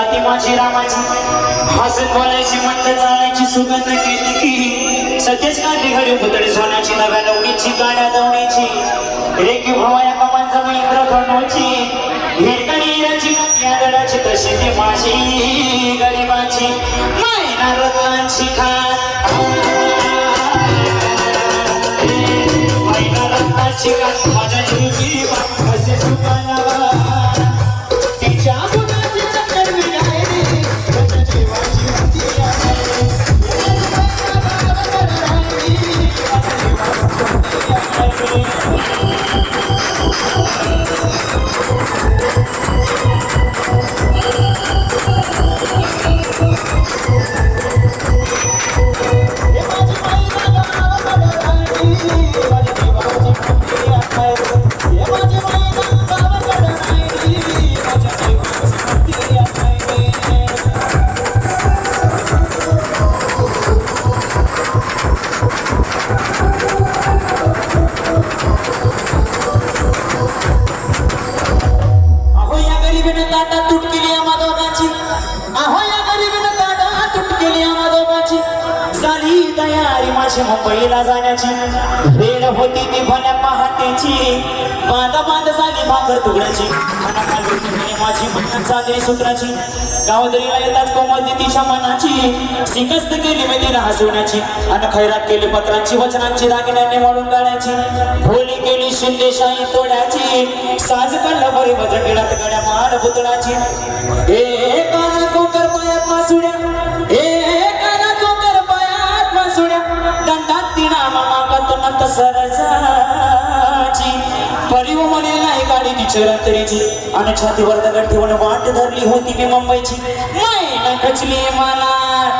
जाती माझी रामाची. हसत बोलायची मंद चालायची सुगंध केली की. सध्याच काढली घडी पुतळे सोन्याची नव्या लवणीची गाड्या दवण्याची रेकी भवाया कमांचा महिंद्र खणोची हिरकणी हिराची या गडाची तशी ती माझी गरिबाची. मायना रत्नांची खात. मायना रत्नांची खात. माझ्या Thank अहो या गरीबीने ताटा तुट माझी मुंबईला जाण्याची. वेळ होती ती भल्या पहाटेची. बांधा बांध झाली भाकर तुकड्याची. माझी मन चालली सूत्राची. गावदरीला येतात कोमलती तिच्या मनाची. सिकस्त केली मी तिला हसवण्याची. आणि खैरात केली पत्रांची वचनांची दागिन्यांनी वाढून गाण्याची. होली केली शिंदेशाही तोड्याची. साज काढला बरे वजन गिळात गड्या मार पुतळाची नाही गाडी आणि छातीवर दगड ठेवून वाट धरली होती मी मुंबईची. नाही खचली मनात.